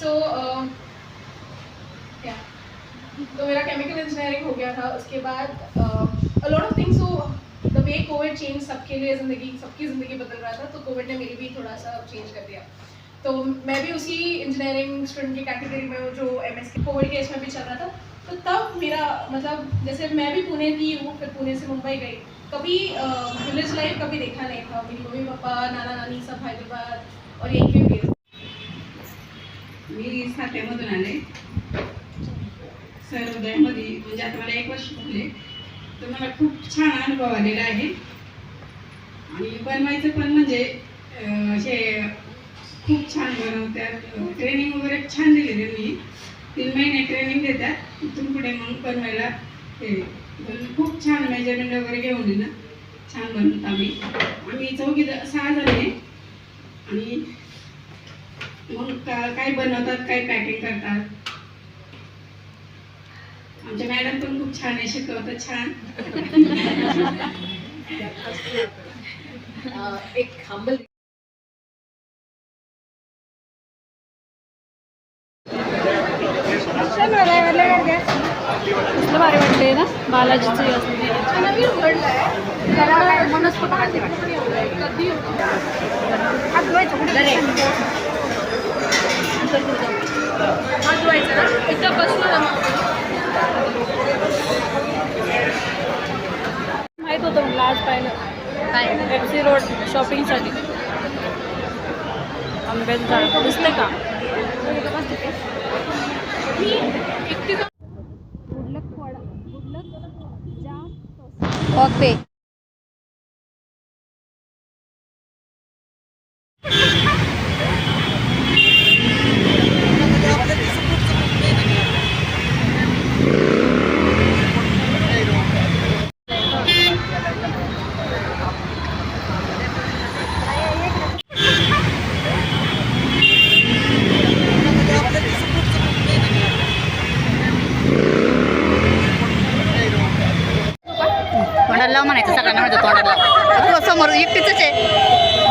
So तो मेरा chemical engineering हो गया था। उसके बाद lot of things the way Covid change सबके लिए ज़िंदगी, सबकी ज़िंदगी बदल रहा था तो कोविड ने मेरी भी थोड़ा सा चेंज कर दिया। तो मैं भी उसी इंजीनियरिंग स्टूडेंट की कैटेगरी में हूँ, जो एम एस कोविड के में भी चल रहा था। तो तब मेरा मतलब जैसे मैं भी पुणे की हूँ, फिर पुणे से मुंबई गई। कभी विलेज लाइफ कभी देखा नहीं था। मेरी मम्मी पापा नाना नानी सब हैदराबाद और यहीं पे मी सात्यामधून आले. सर्वोदयामध्ये म्हणजे आता मला एक वर्ष झाले. तर मला खूप छान अनुभव आलेला आहे. आणि बनवायचं पण म्हणजे असे खूप छान बनवतात. ट्रेनिंग वगैरे छान दिली त्यांनी तीन महिने ट्रेनिंग देतात. इथून पुढे मग बनवायला हे पण खूप छान मेजरमेंट वगैरे घेऊन दिलं. ना छान बनवत आम्ही. आम्ही चौघी सहा जण आहे. आणि मग काय बनवतात काय पॅकिंग करतात? आमच्या मॅडम पण खूप छान आहे शिकवतात छान. एक हंबल कसलं भारी वाटते ना बालाजीची असते काय एफ़ सी रोड शॉपिंगसाठी आंब्याचं झाड दिसते का ओके लाव म्हणायचं सगळ्यांना म्हणतो तोंडाला लाव. तू समोर एकटीच आहे